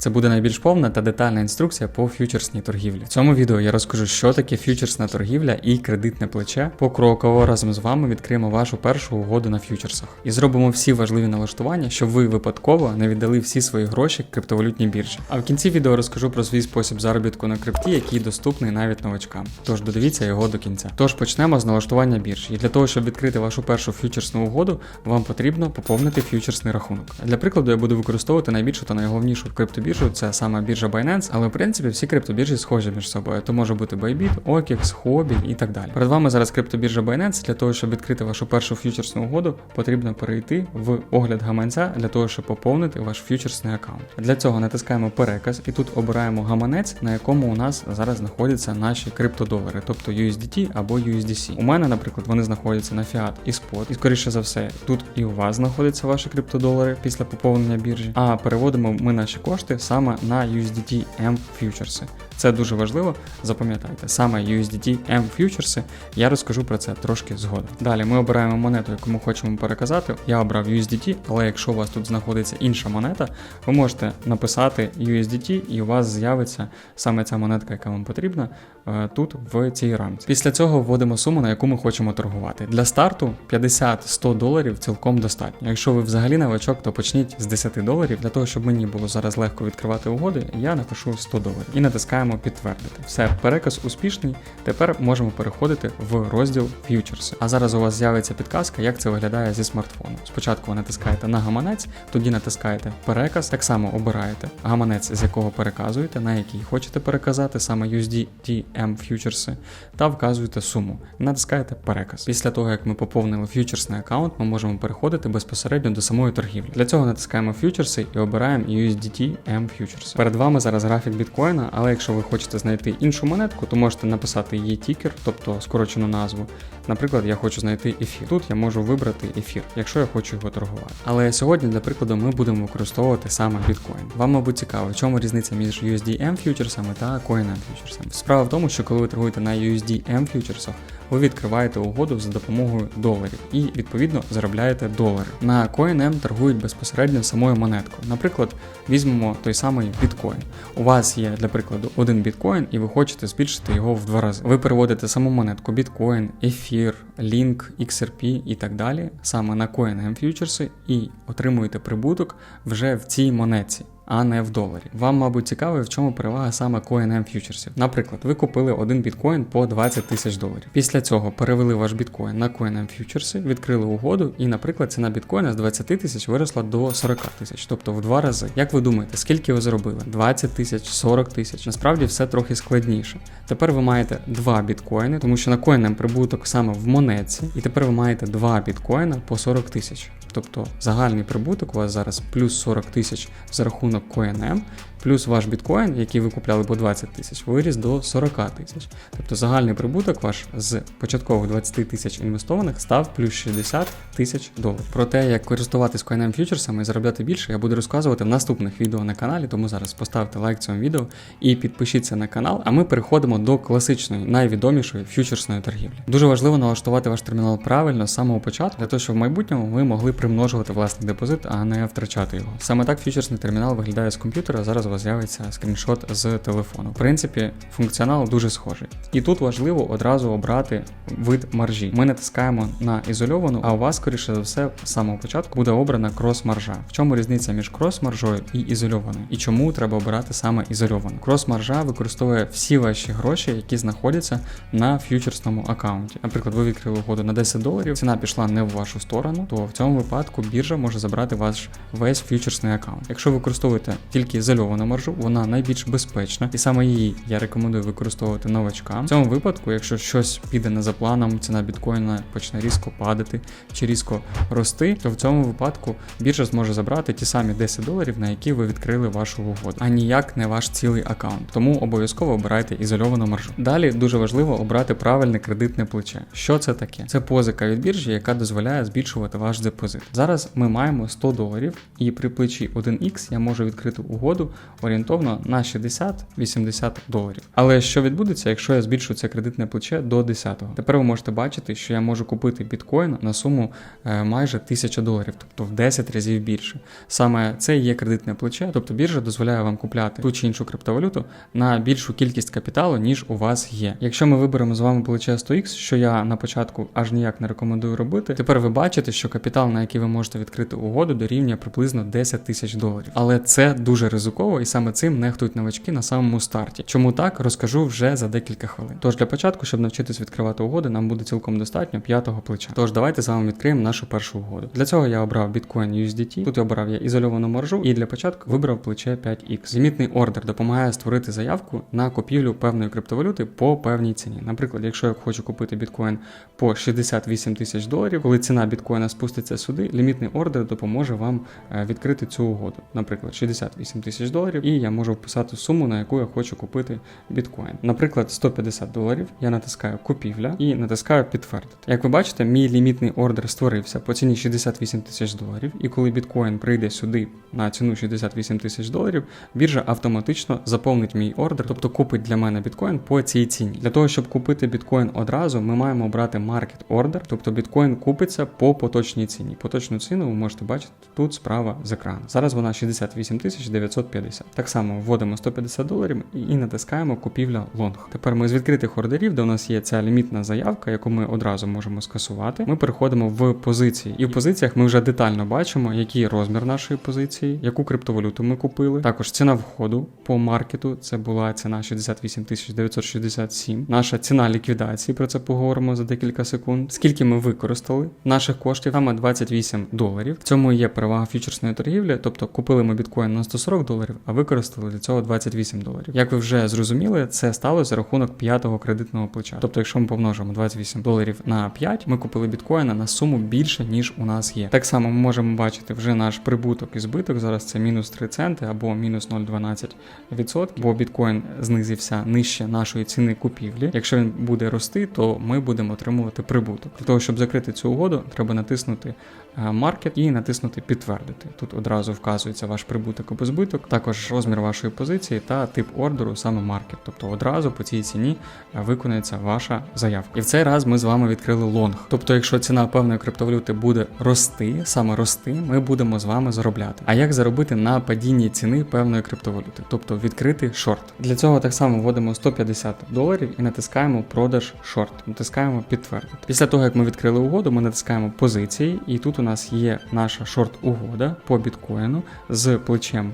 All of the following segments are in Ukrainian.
Це буде найбільш повна та детальна інструкція по фьючерсній торгівлі. В цьому відео я розкажу, що таке фьючерсна торгівля і кредитне плече. Покроково разом з вами відкриємо вашу першу угоду на фьючерсах і зробимо всі важливі налаштування, щоб ви випадково не віддали всі свої гроші криптовалютній біржі. А в кінці відео розкажу про свій спосіб заробітку на крипті, який доступний навіть новачкам. Тож додивіться його до кінця. Тож почнемо з налаштування біржі. І для того, щоб відкрити вашу першу фьючерсну угоду, вам потрібно поповнити фьючерсний рахунок. Для прикладу, я буду використовувати найбільшу та найголовнішу криптобіржу, це саме біржа Binance, але в принципі всі криптобіржі схожі між собою. То може бути Bybit, OKX, Huobi і так далі. Перед вами зараз криптобіржа Binance. Для того, щоб відкрити вашу першу фьючерсну угоду, потрібно перейти в огляд гаманця для того, щоб поповнити ваш фьючерсний аккаунт. Для цього натискаємо переказ і тут обираємо гаманець, на якому у нас зараз знаходяться наші криптодолари, тобто USDT або USDC. У мене, наприклад, вони знаходяться на Fiat і Spot. І скоріше за все, тут і у вас знаходяться ваші криптодолари після поповнення біржі. А переводимо ми наші кошти саме на USDT M фьючерси. Це дуже важливо, запам'ятайте. Саме USDT M фьючерси, я розкажу про це трошки згодом. Далі ми обираємо монету, яку ми хочемо переказати. Я обрав USDT, але якщо у вас тут знаходиться інша монета, ви можете написати USDT і у вас з'явиться саме ця монетка, яка вам потрібна, е, тут в цій рамці. Після цього вводимо суму, на яку ми хочемо торгувати. Для старту 50-100 доларів цілком достатньо. Якщо ви взагалі новачок, то почніть з 10 доларів. Для того, щоб мені було зараз легко відкривати угоди, я напишу 100 доларів і натискаємо підтвердити. Все, переказ успішний. Тепер можемо переходити в розділ фьючерси. А зараз у вас з'явиться підказка, як це виглядає зі смартфону. Спочатку ви натискаєте на гаманець, тоді натискаєте переказ, так само обираєте гаманець, з якого переказуєте, на який хочете переказати саме USDT M фьючерси, та вказуєте суму. Натискаєте переказ. Після того, як ми поповнили фьючерсний аккаунт, ми можемо переходити безпосередньо до самої торгівлі. Для цього натискаємо фьючерси і обираємо USDT M фьючерси. Перед вами зараз графік біткоїна, але якщо ви хочете знайти іншу монетку, то можете написати її тікер, тобто скорочену назву. Наприклад, я хочу знайти ефір. Тут я можу вибрати ефір, якщо я хочу його торгувати. Але сьогодні, для прикладу, ми будемо використовувати саме біткоін. Вам, мабуть, цікаво, в чому різниця між USDM фьючерсами та CoinM фьючерсами. Справа в тому, що коли ви торгуєте на USDM фьючерсах, ви відкриваєте угоду за допомогою доларів і відповідно заробляєте долари. На CoinM торгують безпосередньо самою монеткою. Наприклад, візьмемо той самий біткоін. У вас є для прикладу один біткоін, і ви хочете збільшити його в два рази. Ви переводите саму монетку біткоін, ефір, лінк, XRP і так далі саме на CoinM фьючерси і отримуєте прибуток вже в цій монетці а не в доларі. Вам, мабуть, цікаво, в чому перевага саме CoinM фьючерсів. Наприклад, ви купили один біткоін по 20 тисяч доларів. Після цього перевели ваш біткоін на CoinM фьючерси, відкрили угоду, і, наприклад, ціна біткоїна з 20 тисяч виросла до 40 тисяч, тобто в два рази. Як ви думаєте, скільки ви зробили? 20 тисяч, 40 тисяч. Насправді все трохи складніше. Тепер ви маєте два біткоїни, тому що на CoinM прибуток саме в монетці, і тепер ви маєте два біткоїна по 40 тисяч. Тобто загальний прибуток у вас зараз плюс 40 тисяч за рахунок CoinM, плюс ваш біткоін, який ви купляли по 20 тисяч, виріс до 40 тисяч. Тобто загальний прибуток ваш з початкових 20 тисяч інвестованих став плюс 60 тисяч доларів. Про те, як користуватись CoinM фьючерсами і заробляти більше, я буду розказувати в наступних відео на каналі, тому зараз поставте лайк цьому відео і підпишіться на канал, а ми переходимо до класичної, найвідомішої фьючерсної торгівлі. Дуже важливо налаштувати ваш термінал правильно з самого початку, для того, щоб в майбутньому ви могли примножувати власний депозит, а не втрачати його. Саме так фьючерсний термінал виглядає з комп'ютера. Зараз у вас з'явиться скріншот з телефону. В принципі, функціонал дуже схожий. І тут важливо одразу обрати вид маржі. Ми натискаємо на ізольовану, а у вас, скоріше за все, з самого початку буде обрана крос-маржа. В чому різниця між крос-маржою і ізольованою? І чому треба обирати саме ізольовану? Крос-маржа використовує всі ваші гроші, які знаходяться на фьючерсному аккаунті. Наприклад, ви відкрили угоду на 10 доларів, ціна пішла не в вашу сторону, то в цьому випадку біржа може забрати ваш весь фьючерсний аккаунт. Якщо ви використовуєте тільки ізольовану маржу, вона найбільш безпечна, і саме її я рекомендую використовувати новачкам. В цьому випадку, якщо щось піде не за планом, ціна біткоїна почне різко падати чи різко рости, то в цьому випадку біржа зможе забрати ті самі 10 доларів, на які ви відкрили вашу угоду, а ніяк не ваш цілий аккаунт. Тому обов'язково обирайте ізольовану маржу. Далі дуже важливо обрати правильне кредитне плече. Що це таке? Це позика від біржі, яка дозволяє збільшувати ваш депозит. Зараз ми маємо 100 доларів, і при плечі 1х я можу відкрити угоду орієнтовно на 60-80 доларів. Але що відбудеться, якщо я збільшу це кредитне плече до 10-го? Тепер ви можете бачити, що я можу купити біткоін на суму е, майже 1000 доларів, тобто в 10 разів більше. Саме це є кредитне плече, тобто біржа дозволяє вам купляти ту чи іншу криптовалюту на більшу кількість капіталу, ніж у вас є. Якщо ми виберемо з вами плече 100x, що я на початку аж ніяк не рекомендую робити, тепер ви бачите, що капітал, на який ви можете відкрити угоду, дорівнює приблизно 10 тисяч доларів. Але це дуже ризиково, і саме цим нехтують новачки на самому старті. Чому так, розкажу вже за декілька хвилин. Тож для початку, щоб навчитись відкривати угоди, нам буде цілком достатньо п'ятого плеча. Тож давайте з вами відкриємо нашу першу угоду. Для цього я обрав Bitcoin USDT. Тут я обрав я ізольовану маржу, і для початку вибрав плече 5X. Лімітний ордер допомагає створити заявку на купівлю певної криптовалюти по певній ціні. Наприклад, якщо я хочу купити біткоін по 68 тисяч доларів, коли ціна біткоїна спуститься сюди, лімітний ордер допоможе вам е, відкрити цю угоду. Наприклад, 68 тисяч доларів, доларів, і я можу вписати суму, на яку я хочу купити біткоін. Наприклад, 150 доларів. Я натискаю купівля і натискаю підтвердити. Як ви бачите, мій лімітний ордер створився по ціні 68 тисяч доларів, і коли біткоін прийде сюди на ціну 68 тисяч доларів, біржа автоматично заповнить мій ордер, тобто купить для мене біткоін по цій ціні. Для того, щоб купити біткоін одразу, ми маємо брати маркет ордер, тобто біткоін купиться по поточній ціні. Поточну ціну ви можете бачити тут справа з екрану. Зараз вона 68 950 рухатися. Так само вводимо 150 доларів і натискаємо купівля лонг. Тепер ми з відкритих ордерів, де у нас є ця лімітна заявка, яку ми одразу можемо скасувати. Ми переходимо в позиції. І в позиціях ми вже детально бачимо, який розмір нашої позиції, яку криптовалюту ми купили. Також ціна входу по маркету. Це була ціна 68 967. Наша ціна ліквідації. Про це поговоримо за декілька секунд. Скільки ми використали наших коштів? Саме 28 доларів. В цьому є перевага фьючерсної торгівлі, тобто купили ми біткоін на 140 доларів, а використали для цього 28 доларів. Як ви вже зрозуміли, це сталося за рахунок п'ятого кредитного плеча. Тобто, якщо ми помножимо 28 доларів на 5, ми купили біткоїна на суму більше, ніж у нас є. Так само ми можемо бачити вже наш прибуток і збиток. Зараз це мінус 3 центи або мінус 0,12%, бо біткоін знизився нижче нашої ціни купівлі. Якщо він буде рости, то ми будемо отримувати прибуток. Для того, щоб закрити цю угоду, треба натиснути маркет і натиснути підтвердити. Тут одразу вказується ваш прибуток або збиток, також розмір вашої позиції та тип ордеру, саме маркет. Тобто одразу по цій ціні е, виконується ваша заявка. І в цей раз ми з вами відкрили лонг. Тобто, якщо ціна певної криптовалюти буде рости, саме рости, ми будемо з вами заробляти. А як заробити на падінні ціни певної криптовалюти? Тобто відкрити шорт. Для цього так само вводимо 150 доларів і натискаємо продаж шорт. Натискаємо підтвердити. Після того, як ми відкрили угоду, ми натискаємо позиції, і тут у нас є наша шорт-угода по біткоїну з плечем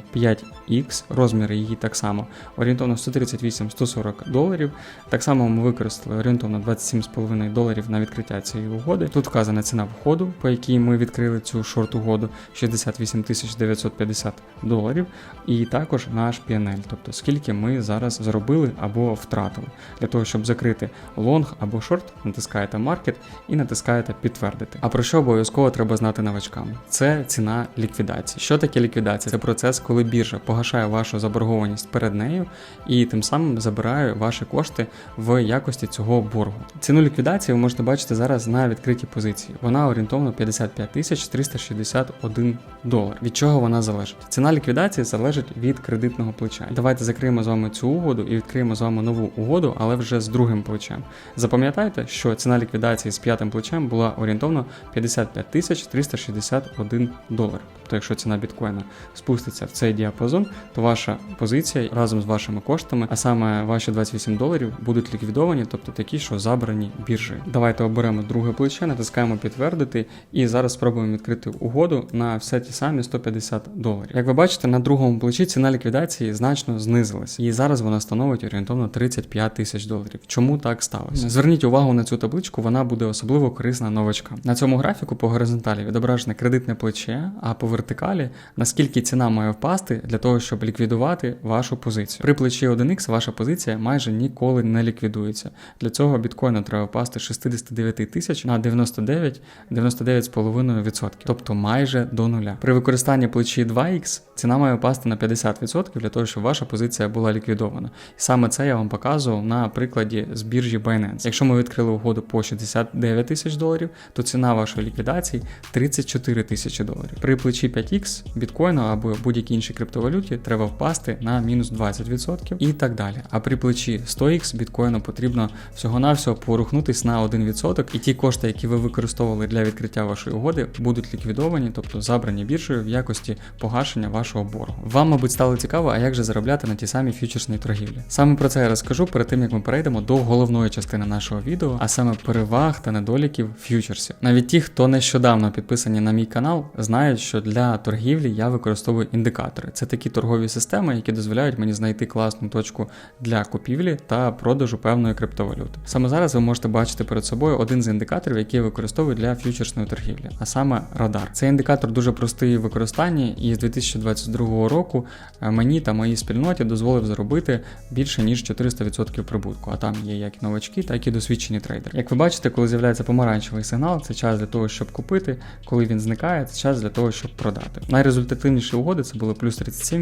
5X, розміри її так само орієнтовно 138-140 доларів. Так само ми використали орієнтовно 27,5 доларів на відкриття цієї угоди. Тут вказана ціна входу, по якій ми відкрили цю шорт-угоду 68 950 доларів, і також наш PNL, тобто скільки ми зараз заробили або втратили. Для того, щоб закрити лонг або шорт, натискаєте маркет і натискаєте підтвердити. А про що обов'язково треба знати новачкам? Це ціна ліквідації. Що таке ліквідація? Це процес, коли біржа погашає вашу заборгованість перед нею і тим самим забирає ваші кошти в якості цього боргу. Ціну ліквідації ви можете бачити зараз на відкритій позиції. Вона орієнтовно 55 тисяч 361 долар. Від чого вона залежить? Ціна ліквідації залежить від кредитного плеча. Давайте закриємо з вами цю угоду і відкриємо з вами нову угоду, але вже з другим плечем. Запам'ятайте, що ціна ліквідації з п'ятим плечем була орієнтовно 55 тисяч 361 долар. Тобто, якщо ціна біткоїна спуститься в цей діапазон, то ваша позиція разом з вашими коштами, а саме ваші 28 доларів, будуть ліквідовані, тобто такі, що забрані біржею. Давайте оберемо друге плече, натискаємо підтвердити, і зараз спробуємо відкрити угоду на все ті самі 150 доларів. Як ви бачите, на другому плечі ціна ліквідації значно знизилась, і зараз вона становить орієнтовно 35 тисяч доларів. Чому так сталося? Зверніть увагу на цю табличку, вона буде особливо корисна новачкам. На цьому графіку по горизонталі відображене кредитне плече, а по вертикалі наскільки ціна має впасти для того, щоб ліквідувати вашу позицію. При плечі 1x ваша позиція майже ніколи не ліквідується. Для цього біткоїну треба впасти 69 тисяч на 99 99,5%, тобто майже до нуля. При використанні плечі 2x ціна має впасти на 50% для того, щоб ваша позиція була ліквідована. І саме це я вам показував на прикладі з біржі Binance. Якщо ми відкрили угоду по 69 тисяч доларів, то ціна вашої ліквідації 34 тисячі доларів. При плечі 5x біткоїну або будь-якій іншій криптовалюті валюті треба впасти на мінус 20% і так далі. А при плечі 100x біткоїну потрібно всього-навсього порухнутись на 1%, і ті кошти, які ви використовували для відкриття вашої угоди, будуть ліквідовані, тобто забрані біржею в якості погашення вашого боргу. Вам, мабуть, стало цікаво, а як же заробляти на ті самі фьючерсні торгівлі. Саме про це я розкажу перед тим, як ми перейдемо до головної частини нашого відео, а саме переваг та недоліків фьючерсів. Навіть ті, хто нещодавно підписані на мій канал, знають, що для торгівлі я використовую індикатори. Це такі торгові системи, які дозволяють мені знайти класну точку для купівлі та продажу певної криптовалюти. Саме зараз ви можете бачити перед собою один з індикаторів, який я використовую для фьючерсної торгівлі, а саме радар. Цей індикатор дуже простий в використанні, і з 2022 року е, мені та моїй спільноті дозволив заробити більше ніж 400% прибутку. А там є як новачки, так і досвідчені трейдери. Як ви бачите, коли з'являється помаранчевий сигнал, це час для того, щоб купити. Коли він зникає, це час для того, щоб продати. Найрезультативніші угоди це були плюс 37%,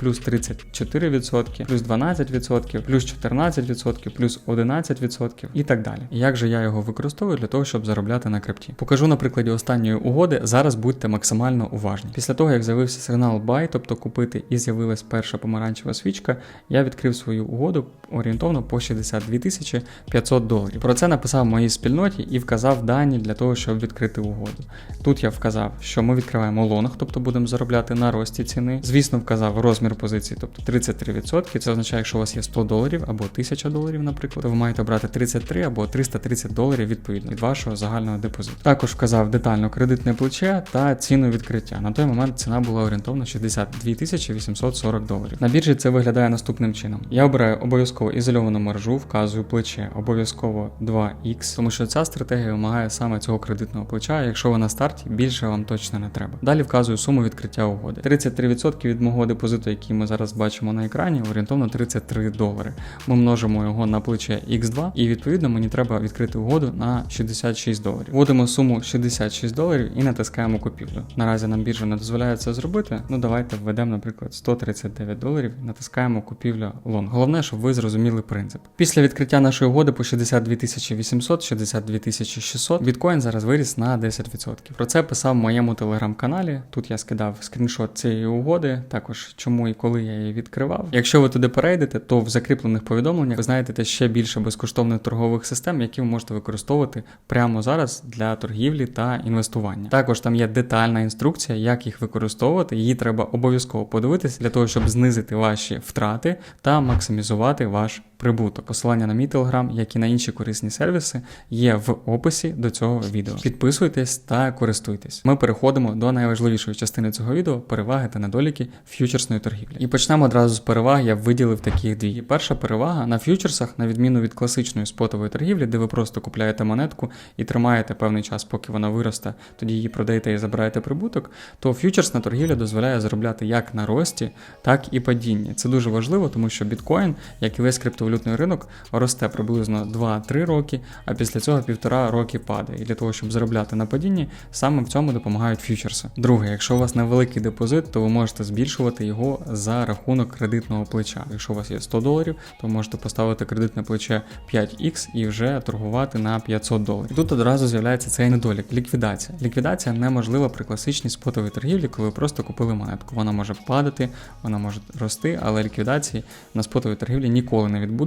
плюс 34%, плюс 12%, плюс 14%, плюс 11% і так далі. І як же я його використовую для того, щоб заробляти на крипті? Покажу на прикладі останньої угоди. Зараз будьте максимально уважні. Після того, як з'явився сигнал buy, тобто купити, і з'явилась перша помаранчева свічка, я відкрив свою угоду орієнтовно по 62 тисячі 500 доларів. Про це написав в моїй спільноті і вказав дані для того, щоб відкрити угоду. Тут я вказав, що ми відкриваємо лонг, тобто будемо заробляти на рості ціни. Звісно, вказав розмір позиції, тобто 33%. Це означає, якщо у вас є 100 доларів або 1000 доларів, наприклад, то ви маєте брати 33 або 330 доларів відповідно від вашого загального депозиту. Також вказав детально кредитне плече та ціну відкриття. На той момент ціна була орієнтовно 62 840 доларів. На біржі це виглядає наступним чином. Я обираю обов'язково ізольовану маржу, вказую плече, обов'язково 2х, тому що ця стратегія вимагає саме цього кредитного плеча. Якщо ви на старті, більше вам точно не треба. Далі вказую суму відкриття угоди. 33% від мого депозиту, який ми зараз бачимо на екрані, орієнтовно 33 долари. Ми множимо його на плече X2, і відповідно мені треба відкрити угоду на 66 доларів. Вводимо суму 66 доларів і натискаємо купівлю. Наразі нам біржа не дозволяє це зробити. Ну давайте введемо, наприклад, 139 доларів. Натискаємо купівля лонг. Головне, щоб ви зрозуміли принцип. Після відкриття нашої угоди по 62 800, 62 600, біткоін зараз виріс на 10%. Про це писав в моєму телеграм-каналі. Тут я скидав скріншот цієї угоди, також чому і коли я її відкривав. Якщо ви туди перейдете, то в закріплених повідомленнях ви знайдете ще більше безкоштовних торгових систем, які ви можете використовувати прямо зараз для торгівлі та інвестування. Також там є детальна інструкція, як їх використовувати. Її треба обов'язково подивитися для того, щоб знизити ваші втрати та максимізувати ваш прибуток. Посилання на мій телеграм, як і на інші корисні сервіси, є в описі до цього відео. Підписуйтесь та користуйтесь. Ми переходимо до найважливішої частини цього відео переваги та недоліки ф'ючерсної торгівлі. І почнемо одразу з переваг. Я виділив таких дві. Перша перевага на ф'ючерсах, на відміну від класичної спотової торгівлі, де ви просто купляєте монетку і тримаєте певний час, поки вона виросте, тоді її продаєте і забираєте прибуток. То ф'ючерсна торгівля дозволяє заробляти як на рості, так і падінні. Це дуже важливо, тому що біткоін, як і весь криптовалютний ринок, росте приблизно 2-3 роки, а після цього півтора роки падає. І для того, щоб заробляти на падінні, саме в цьому допомагають фьючерси. Друге, якщо у вас невеликий депозит, то ви можете збільшувати його за рахунок кредитного плеча. Якщо у вас є 100 доларів, то можете поставити кредитне плече 5х і вже торгувати на 500 доларів. Тут одразу з'являється цей недолік ліквідація. Ліквідація неможлива при класичній спотовій торгівлі, коли ви просто купили монетку. Вона може падати, вона може рости, але ліквідації на спотовій торгівлі ніколи не відбудеться,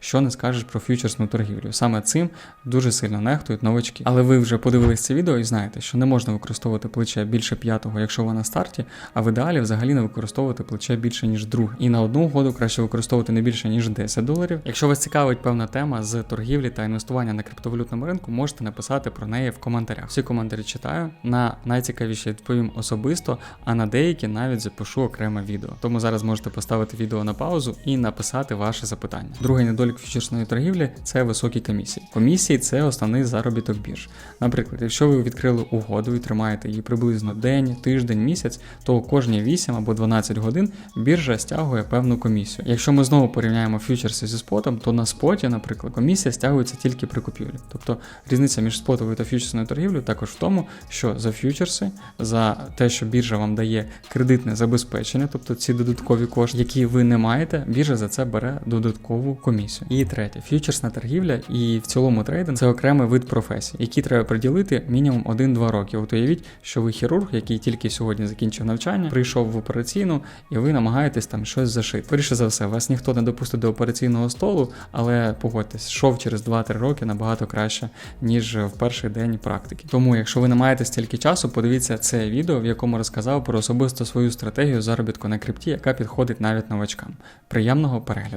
що не скажеш про фьючерсну торгівлю. Саме цим дуже сильно нехтують новачки. Але ви вже подивились це відео і знаєте, що не можна використовувати плече більше п'ятого, якщо ви на старті, а в ідеалі взагалі не використовувати плече більше, ніж друге. І на одну угоду краще використовувати не більше, ніж 10 доларів. Якщо вас цікавить певна тема з торгівлі та інвестування на криптовалютному ринку, можете написати про неї в коментарях. Всі коментарі читаю. На найцікавіші відповім особисто, а на деякі навіть запишу окреме відео. Тому зараз можете поставити відео на паузу і написати ваше запитання. Другий недолік фьючерсної торгівлі це високі комісії. Комісії це основний заробіток бірж. Наприклад, якщо ви відкрили угоду і тримаєте її приблизно день, тиждень, місяць, то кожні 8 або 12 годин біржа стягує певну комісію. Якщо ми знову порівняємо фьючерси зі спотом, то на споті, наприклад, комісія стягується тільки при купівлі. Тобто різниця між спотовою та фьючерсною торгівлею також в тому, що за фьючерси, за те, що біржа вам дає кредитне забезпечення, тобто ці додаткові кошти, які ви не маєте, біржа за це бере додатково облікову комісію. І третє, фьючерсна торгівля і в цілому трейдинг це окремий вид професії, який треба приділити мінімум 1-2 роки. От уявіть, що ви хірург, який тільки сьогодні закінчив навчання, прийшов в операційну, і ви намагаєтесь там щось зашити. Скоріше за все, вас ніхто не допустить до операційного столу, але погодьтесь, шов через 2-3 роки набагато краще, ніж в перший день практики. Тому, якщо ви не маєте стільки часу, подивіться це відео, в якому розказав про особисто свою стратегію заробітку на крипті, яка підходить навіть новачкам. Приємного перегляду!